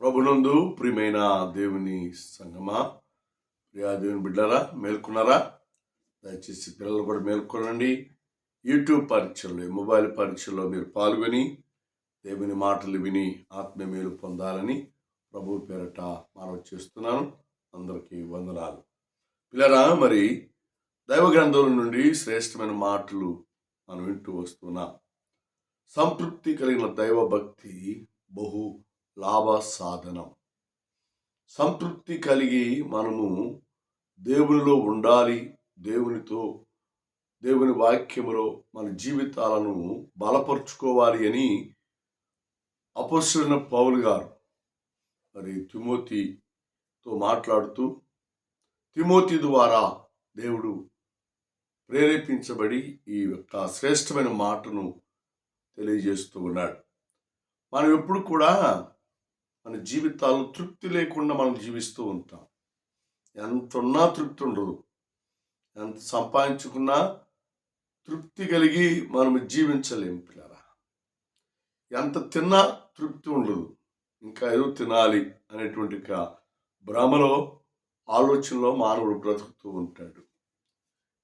ప్రభునందు ప్రియమైన దేవుని సంగమా ప్రియా దేవుని బిడ్డరా మేల్కొన్నారా? దయచేసి పిల్లలు కూడా మేల్కొనండి. యూట్యూబ్ పరీక్షల్లో మొబైల్ పరీక్షల్లో మీరు పాల్గొని దేవుని మాటలు విని ఆత్మ మేలు పొందాలని ప్రభు పేరట మనవి చేస్తున్నాను. అందరికీ వందనాలు. పిల్లరా మరి దైవ గ్రంథం నుండి శ్రేష్టమైన మాటలు మనం వింటూ వస్తున్నాం. సంతృప్తి కలిగిన దైవ భక్తి బహు లాభ సాధనం సంతృప్తి కలిగి మనము దేవునిలో ఉండాలి దేవునితో దేవుని వాక్యములో మన జీవితాలను బలపరుచుకోవాలి అని అపస్సులైన పౌలు గారు మరి తిమోతితో మాట్లాడుతూ తిమోతి ద్వారా దేవుడు ప్రేరేపించబడి ఈ యొక్క శ్రేష్టమైన మాటను తెలియజేస్తూ ఉన్నాడు. మనం ఎప్పుడు కూడా మన జీవితాలు తృప్తి లేకుండా మనం జీవిస్తూ ఉంటాం. ఎంత ఉన్నా తృప్తి ఉండదు. ఎంత సంపాదించుకున్నా తృప్తి కలిగి మనం జీవించలేం పిల్లరా. ఎంత తిన్నా తృప్తి ఉండదు. ఇంకా ఏదో తినాలి అనేటువంటి భ్రమలో ఆలోచనలో మానవుడు బ్రతుకుతూ ఉంటాడు.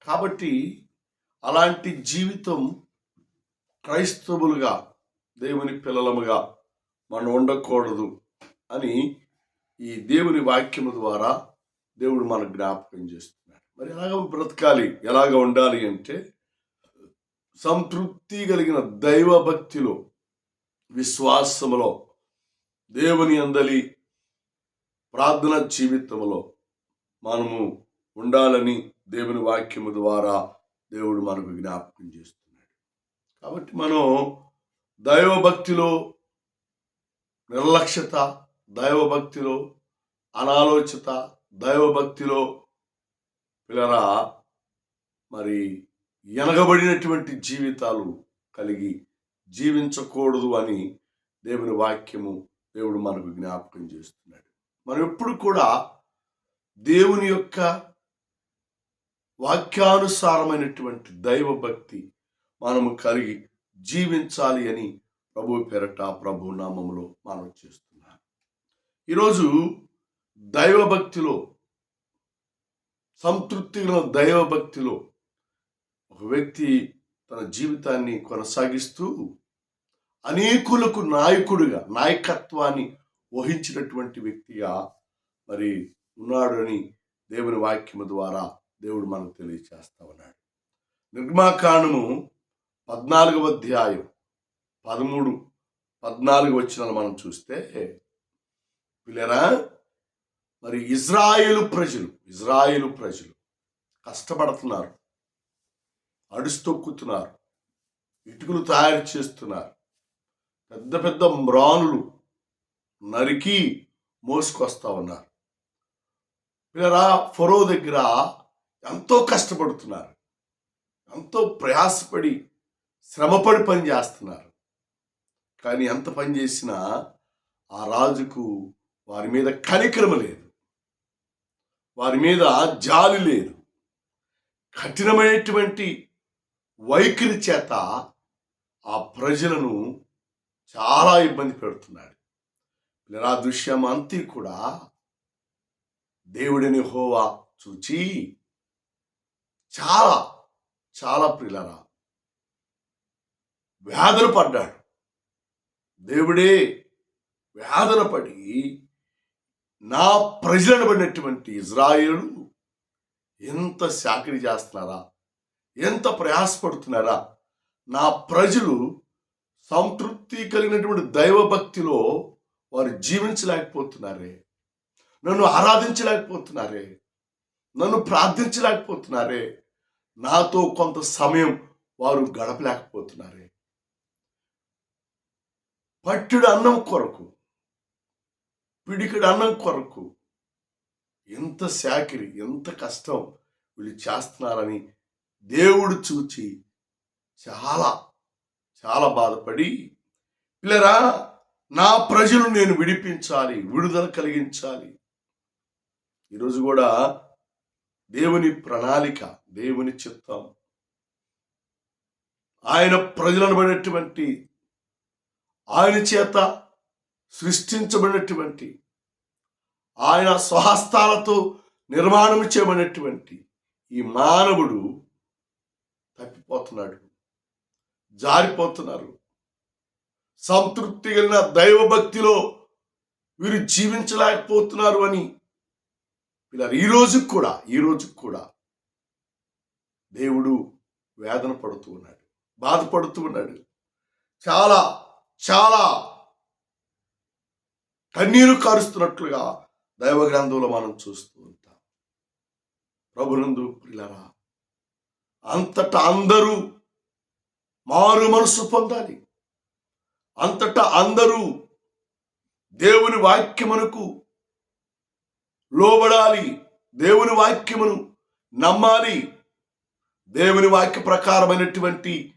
కాబట్టి అలాంటి జీవితం క్రైస్తవులుగా దేవుని పిల్లలముగా మనం ఉండకూడదు. అని ఈ దేవుని వాక్యము ద్వారా దేవుడు మనకు జ్ఞాపకం చేస్తున్నాడు. మరి ఎలాగ బ్రతకాలి? ఎలాగ ఉండాలి అంటే సంతృప్తి కలిగిన దైవ భక్తిలో విశ్వాసములో దేవుని అందలి ప్రార్థన జీవితంలో మనము ఉండాలని దేవుని వాక్యము ద్వారా దేవుడు మనకు జ్ఞాపకం చేస్తున్నాడు. కాబట్టి మనం దైవభక్తిలో నిర్లక్ష్యత దైవభక్తిలో అనాలోచిత దైవభక్తిలో పిల్లరా మరి ఎనగబడినటువంటి జీవితాలు కలిగి జీవించకూడదు అని దేవుని వాక్యము దేవుడు మనకు జ్ఞాపకం చేస్తున్నాడు. మనం ఎప్పుడు కూడా దేవుని యొక్క వాక్యానుసారమైనటువంటి దైవభక్తి మనము కలిగి జీవించాలి అని ప్రభు పెరట ప్రభు నామములో మనం చేస్తున్నాం. ఈరోజు దైవభక్తిలో సంతృప్తి గల దైవభక్తిలో ఒక వ్యక్తి తన జీవితాన్ని కొనసాగిస్తూ అనేకులకు నాయకుడిగా నాయకత్వాన్ని వహించినటువంటి వ్యక్తిగా మరి ఉన్నాడని దేవుని వాక్యము ద్వారా దేవుడు మనకు తెలియచేస్తా ఉన్నాడు. నిర్మాకాండము పద్నాలుగవ అధ్యాయం పదమూడు పద్నాలుగు వచ్చిన మనం చూస్తే పిల్లరా మరి ఇజ్రాయేలు ప్రజలు ఇజ్రాయేలు ప్రజలు కష్టపడుతున్నారు అడుస్తొక్కుతున్నారు ఇటుకలు తయారు చేస్తున్నారు పెద్ద పెద్ద మ్రానులు నరికి మోసుకొస్తా ఉన్నారు. పిల్లరా ఫరో దగ్గర ఎంతో కష్టపడుతున్నారు ఎంతో ప్రయాసపడి శ్రమపడి పని చేస్తున్నారు. కానీ ఎంత పని చేసినా ఆ రాజుకు వారి మీద కనికరమ లేదు. వారి మీద జాలి లేదు. కఠినమైనటువంటి వైఖరి చేత ఆ ప్రజలను చాలా ఇబ్బంది పెడుతున్నాడు. పిల్లరా దృశ్యం అంతా కూడా దేవుడిని హోవా చూచి చాలా చాలా ప్రిలరా వ్యాధులు పడ్డాడు. దేవుడే వ్యాధులు పడి నా ప్రజలను పడినటువంటి ఇజ్రాయేలు ఎంత శాకిరి చేస్తున్నారా? ఎంత ప్రయాసపడుతున్నారా? నా ప్రజలు సంతృప్తి కలిగినటువంటి దైవభక్తిలో వారు జీవించలేకపోతున్నారే? నన్ను ఆరాధించలేకపోతున్నారే? నన్ను ప్రార్థించలేకపోతున్నారే? నాతో కొంత సమయం వారు గడపలేకపోతున్నారే? పట్టుడు అన్నం కొరకు పిడికిడు అన్నం కొరకు. ఎంత శాకిరి ఎంత కష్టం వీళ్ళు చేస్తున్నారని దేవుడు చూచి చాలా చాలా బాధపడి పిల్లరా నా ప్రజలు నేను విడిపించాలి విడుదల కలిగించాలి. ఈరోజు కూడా దేవుని ప్రణాళిక దేవుని చిత్తం. ఆయన ప్రజలను పడినటువంటి ఆయన చేత సృష్టించబడినటువంటి ఆయన స్వహస్తాలతో నిర్మాణం చేయబడినటువంటి ఈ మానవుడు తప్పిపోతున్నాడు జారిపోతున్నారు. సంతృప్తి కలిగిన దైవభక్తిలో వీరు జీవించలేకపోతున్నారు అని పిల్లలు ఈ రోజుకు కూడా ఈ రోజుకు కూడా దేవుడు వేదన పడుతూ ఉన్నాడు బాధపడుతూ ఉన్నాడు. చాలా చాలా కన్నీరు కారుస్తున్నట్లుగా దైవ గ్రంథంలో మనం చూస్తూ ఉంటాం. ప్రభునందు పిల్లరా అంతటా అందరూ మారు మనసు పొందాలి. అంతటా అందరూ దేవుని వాక్యమునకు లోబడాలి. దేవుని వాక్యమును నమ్మాలి. దేవుని వాక్య ప్రకారమైనటువంటి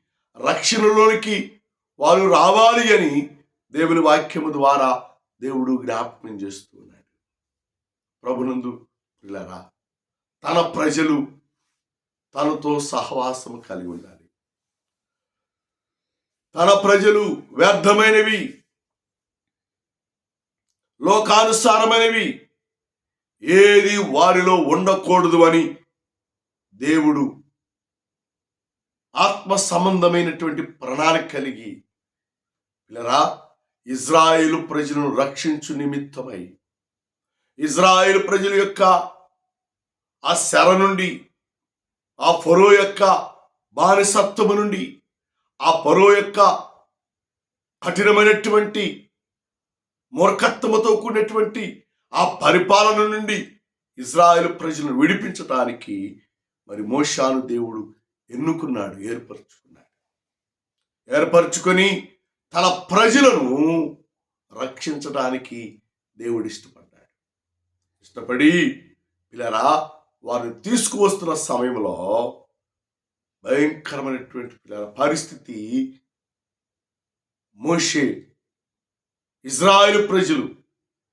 రక్షణలోనికి వారు రావాలి అని దేవుని వాక్యము ద్వారా దేవుడు జ్ఞాపకం చేస్తూ ఉన్నాడు. ప్రభునందు పిల్లరా తన ప్రజలు తనతో సహవాసం కలిగి ఉండాలి. తన ప్రజలు వ్యర్థమైనవి లోకానుసారమైనవి ఏది వారిలో ఉండకూడదు అని దేవుడు ఆత్మ సంబంధమైనటువంటి ప్రణాళిక కలిగి పిల్లరా ఇజ్రాయేలు ప్రజలను రక్షించు నిమిత్తమై ఇజ్రాయేల్ ప్రజల యొక్క ఆ శర నుండి ఆ ఫరో యొక్క బానిసత్వము నుండి ఆ ఫరో యొక్క కఠినమైనటువంటి మూర్ఖత్వముతో కూడినటువంటి ఆ పరిపాలన నుండి ఇజ్రాయేల్ ప్రజలను విడిపించటానికి మరి మోషాను దేవుడు ఎన్నుకున్నాడు ఏర్పరచుకున్నాడు. ఏర్పరచుకొని తన ప్రజలను రక్షించడానికి దేవుడు ఇష్టపడ్డాడు. ఇష్టపడి పిల్లరా వారిని తీసుకువస్తున్న సమయంలో భయంకరమైనటువంటి పిల్లల పరిస్థితి మోషే ఇజ్రాయెల్ ప్రజలు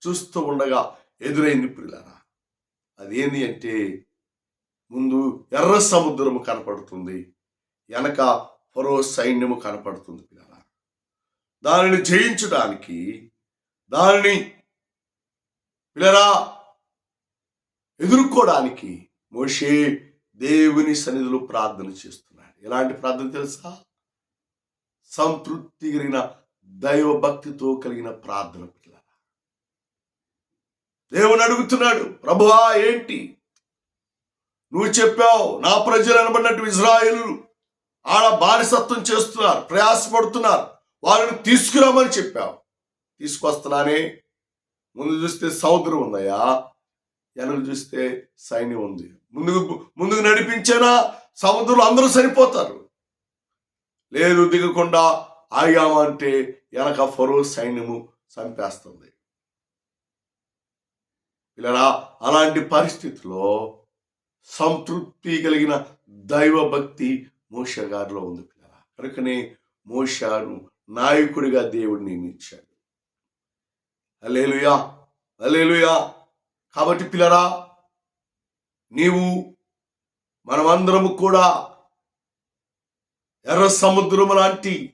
చూస్తూ ఉండగా ఎదురైంది పిల్లరా. అదేంటి అంటే ముందు ఎర్ర సముద్రము కనపడుతుంది వెనక ఫరో సైన్యము కనపడుతుంది పిల్లరా. దానిని జయించడానికి దానిని పిల్లరా ఎదుర్కోవడానికి మోషే దేవుని సన్నిధిలో ప్రార్థన చేస్తున్నాడు. ఎలాంటి ప్రార్థన తెలుసా? సంతృప్తి కలిగిన దైవభక్తితో కలిగిన ప్రార్థన పిల్ల దేవుని అడుగుతున్నాడు ప్రభువా ఏంటి? నువ్వు చెప్పావు నా ప్రజలు అనబడినట్టు ఇజ్రాయిలు ఆడ బానిసత్వం చేస్తున్నారు ప్రయాసపడుతున్నారు. వాళ్ళని తీసుకురామని చెప్పావు. తీసుకొస్తున్నానే. ముందు చూస్తే సముద్రం ఉందయ్యా. వెనక చూస్తే సైన్యం ఉంది. ముందుకు ముందుకు నడిపించేనా? సముద్రంలో అందరూ సరిపోతారు. లేదు దిగకుండా ఆగామంటే వెనక ఫరో సైన్యము చంపేస్తుంది. ఇలా అలాంటి పరిస్థితిలో సంతృప్తి కలిగిన దైవ భక్తి మోష గారిలో ఉంది పిల్లరా. కనుకనే మోషాను నాయకుడిగా దేవుడు నియమించాడు. అలేలుయా అలేలుయా కాబట్టి పిల్లరా నీవు మనమందరము కూడా ఎర్ర సముద్రం లాంటి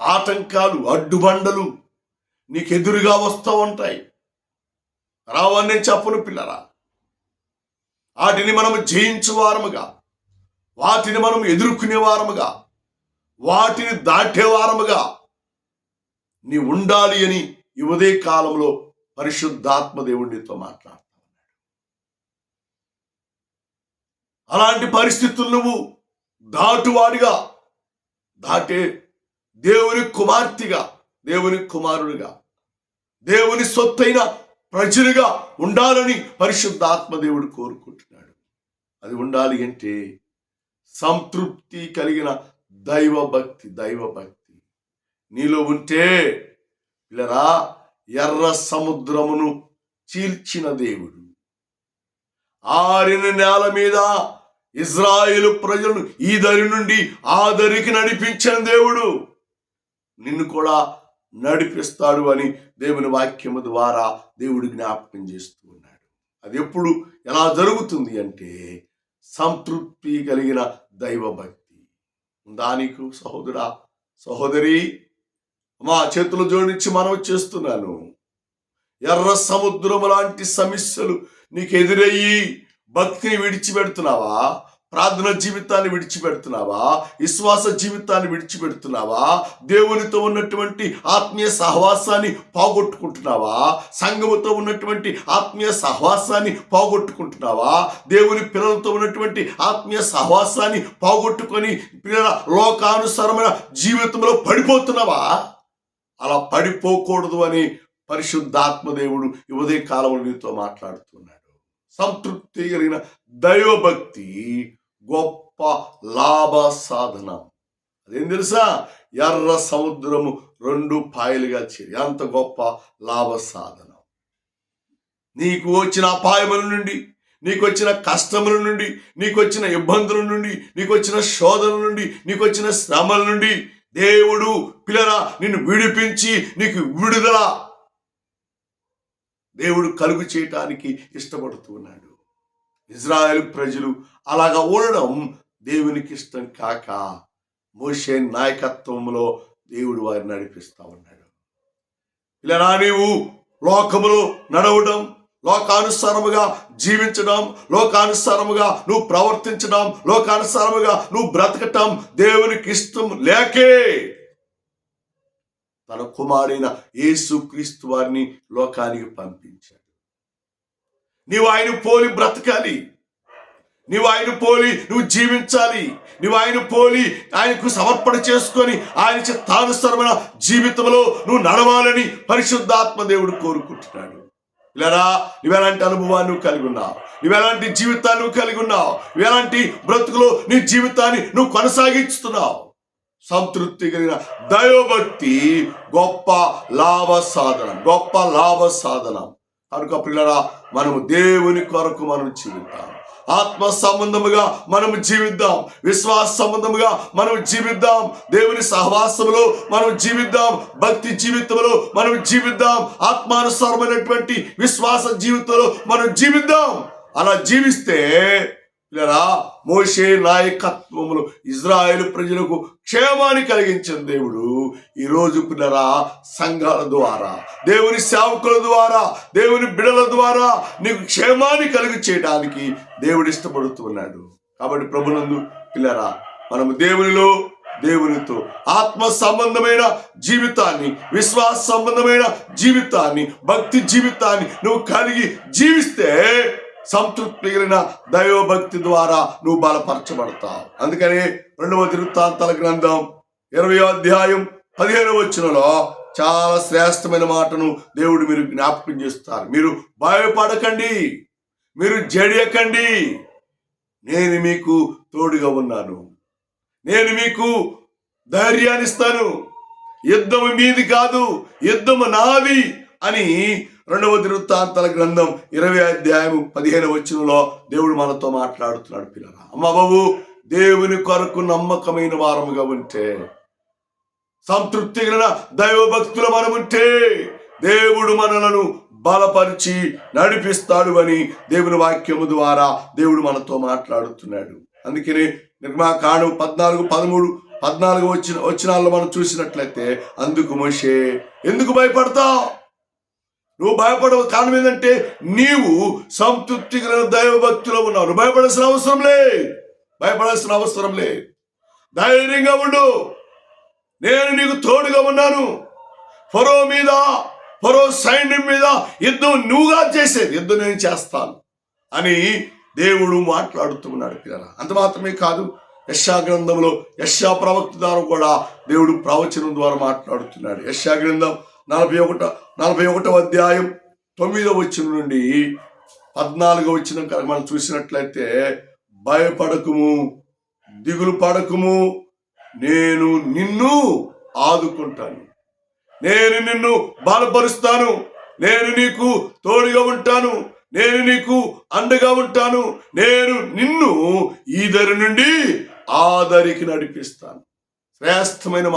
ఆటంకాలు అడ్డుబండలు నీకు ఎదురుగా వస్తూ ఉంటాయి. రావని నేను చెప్పను పిల్లరా. వాటిని మనం జయించువారముగా వాటిని మనం ఎదుర్కొనే వారముగా వాటిని దాటేవారముగా నీ ఉండాలి అని ఈ ఉదయ కాలంలో పరిశుద్ధాత్మ దేవుడితో మాట్లాడుతూ ఉన్నాడు అలాంటి పరిస్థితులు నువ్వు దాటువాడిగా దాటే దేవుని కుమార్తెగా దేవుని కుమారుడిగా దేవుని సొత్తైన ప్రజలుగా ఉండాలని పరిశుద్ధాత్మ దేవుడు కోరుకుంటున్నాడు. అది ఉండాలి అంటే సంతృప్తి కలిగిన దైవభక్తి దైవభక్తి నీలో ఉంటే పిల్లరా ఎర్ర సముద్రమును చీల్చిన దేవుడు. ఆరిన నేల మీద ఇజ్రాయేలు ప్రజలను ఈ దరి నుండి ఆ దరికి నడిపించిన దేవుడు. నిన్ను కూడా నడిపిస్తాడు అని దేవుని వాక్యము ద్వారా దేవుడు జ్ఞాపకం చేస్తూ ఉన్నాడు. అది ఎప్పుడు ఎలా జరుగుతుంది అంటే సంతృప్తి కలిగిన దైవభక్తి ఉందా దానికి సహోదరా సహోదరి మా చేతులు జోడించి మనవి చేస్తున్నాను. ఎర్ర సముద్రం లాంటి సమస్యలు నీకు ఎదురయ్యి భక్తిని విడిచిపెడుతున్నావా? ప్రార్థన జీవితాన్ని విడిచిపెడుతున్నావా? విశ్వాస జీవితాన్ని విడిచిపెడుతున్నావా? దేవునితో ఉన్నటువంటి ఆత్మీయ సహవాసాన్ని పోగొట్టుకుంటున్నావా? సంఘముతో ఉన్నటువంటి ఆత్మీయ సహవాసాన్ని పోగొట్టుకుంటున్నావా? దేవుని పిల్లలతో ఉన్నటువంటి ఆత్మీయ సహవాసాన్ని పోగొట్టుకొని పిల్లల లోకానుసారమైన జీవితంలో పడిపోతున్నావా? అలా పడిపోకూడదు అని పరిశుద్ధాత్మదేవుడు ఈ ఉదయ కాలంలో నీతో మాట్లాడుతున్నాడు. సంతృప్తి కలిగిన దైవభక్తి గొప్ప లాభ సాధన. అదేం తెలుసా? ఎర్ర సముద్రము రెండు పాయలుగా చేరి అంత గొప్ప లాభ సాధన. నీకు వచ్చిన అపాయముల నుండి నీకు వచ్చిన కష్టముల నుండి నీకు వచ్చిన ఇబ్బందుల నుండి నీకు వచ్చిన శోధన నుండి నీకు వచ్చిన శ్రమల నుండి దేవుడు పిల్లరా నిన్ను విడిపించి నీకు విడుదల దేవుడు కలుగు చేయటానికి ఇష్టపడుతున్నాడు ఇజ్రాయెల్ ప్రజలు అలాగా ఉండడం దేవునికి ఇష్టం కాక మోషే నాయకత్వంలో దేవుడు వారిని నడిపిస్తూ ఉన్నాడు. ఇలా నీవు లోకములో నడవడం లోకానుసారముగా జీవించడం లోకానుసారముగా నువ్వు ప్రవర్తించడం లోకానుసారముగా నువ్వు బ్రతకటం దేవునికి ఇష్టం లేకే తన కుమారైన యేసు క్రీస్తు వారిని లోకానికి పంపించాడు. నీవు ఆయన పోలి బ్రతకాలి. నీవు ఆయన పోలి నువ్వు జీవించాలి. నువ్వు ఆయన పోలి ఆయనకు సమర్పణ చేసుకొని ఆయన చిత్తానుసరమైన జీవితంలో నువ్వు నడవాలని పరిశుద్ధాత్మ దేవుడు కోరుకుంటున్నాడు. ఇలారా నువ్వెలాంటి అనుభవాన్ని నువ్వు కలిగి ఉన్నావు? నువ్వెలాంటి జీవితాన్ని నువ్వు కలిగి ఉన్నావు? నువ్వెలాంటి బ్రతుకులో నీ జీవితాన్ని నువ్వు కొనసాగిస్తున్నావు? సంతృప్తి కలిగిన దైవభక్తి గొప్ప లాభ సాధనం గొప్ప లాభ సాధనం. కనుక పిల్లరా మనము దేవుని కొరకు మనం జీవిద్దాం. ఆత్మ సంబంధముగా మనం జీవిద్దాం. విశ్వాస సంబంధముగా మనం జీవిద్దాం. దేవుని సహవాసములో మనం జీవిద్దాం. భక్తి జీవితంలో మనం జీవిద్దాం. ఆత్మానుసారమైనటువంటి విశ్వాస జీవితంలో మనం జీవిద్దాం. అలా జీవిస్తే పిల్లరా మోషే నాయకత్వములు ఇజ్రాయేల్ ప్రజలకు క్షేమాన్ని కలిగించిన దేవుడు. ఈరోజు పిల్లరా సంఘాల ద్వారా దేవుని సేవకుల ద్వారా దేవుని బిడల ద్వారా నీకు క్షేమాన్ని కలిగి చేయడానికి దేవుడు ఇష్టపడుతున్నాడు. కాబట్టి ప్రభునందు పిల్లరా మనము దేవునిలో దేవునితో ఆత్మ సంబంధమైన జీవితాన్ని విశ్వాస సంబంధమైన జీవితాన్ని భక్తి జీవితాన్ని నువ్వు కలిగి జీవిస్తే సంతృప్తి కలిగిన దైవభక్తి ద్వారా నువ్వు బలపరచబడతావు. అందుకని రెండవ తిరుత్తాంతాల గ్రంథం ఇరవై అధ్యాయం పదిహేను వచ్చినలో చాలా శ్రేష్టమైన మాటను దేవుడు మీరు జ్ఞాపకం చేస్తారు. మీరు భయపడకండి. మీరు జడియకండి. నేను మీకు తోడుగా ఉన్నాను. నేను మీకు ధైర్యాన్ని ఇస్తాను. యుద్ధము మీది కాదు యుద్ధము నాది అని రెండవ దివృత్తాంతాల గ్రంథం ఇరవై అధ్యాయము పదిహేను వచనంలో దేవుడు మనతో మాట్లాడుతున్నాడు పిల్లరా. అమ్మ బాబు దేవుని కొరకు నమ్మకమైన వారముగా ఉంటే సంతృప్తి కలిగిన దైవభక్తులు మనముంటే దేవుడు మనలను బలపరిచి నడిపిస్తాడు అని దేవుని వాక్యము ద్వారా దేవుడు మనతో మాట్లాడుతున్నాడు. అందుకని నిర్మాకాండం పద్నాలుగు పదమూడు పద్నాలుగు వచ్చిన వచ్చినాల్లో మనం చూసినట్లయితే అందుకు మోషే ఎందుకు భయపడతావు? నువ్వు భయపడవు. కారణం ఏంటంటే నీవు సంతృప్తి కలిగిన దైవభక్తిలో ఉన్నావు. నువ్వు భయపడాల్సిన అవసరం లే భయపడాల్సిన అవసరం లే ధైర్యంగా ఉండు. నేను నీకు తోడుగా ఉన్నాను. ఫరో మీద ఫరో సైన్యం మీద యుద్ధం నువ్వుగా చేసేది. యుద్ధం నేను చేస్తాను అని దేవుడు మాట్లాడుతున్నాడు పిల్లల అంత మాత్రమే కాదు యశా గ్రంథంలో యశా ప్రవక్త ద్వారా కూడా దేవుడు ప్రవచనం ద్వారా మాట్లాడుతున్నాడు. యశా గ్రంథం నలభై ఒకట నలభై ఒకటవ అధ్యాయం తొమ్మిదవ వచ్చిన నుండి పద్నాలుగో వచ్చిన కనుక మనం చూసినట్లయితే భయపడకుము దిగులు పడకుము నేను నిన్ను ఆదుకుంటాను. నేను నిన్ను బలపరుస్తాను. నేను నీకు తోడుగా ఉంటాను. నేను నీకు అండగా ఉంటాను. నేను నిన్ను ఈ దరి నుండి ఆ దరికి నడిపిస్తాను. శ్రేష్టమైన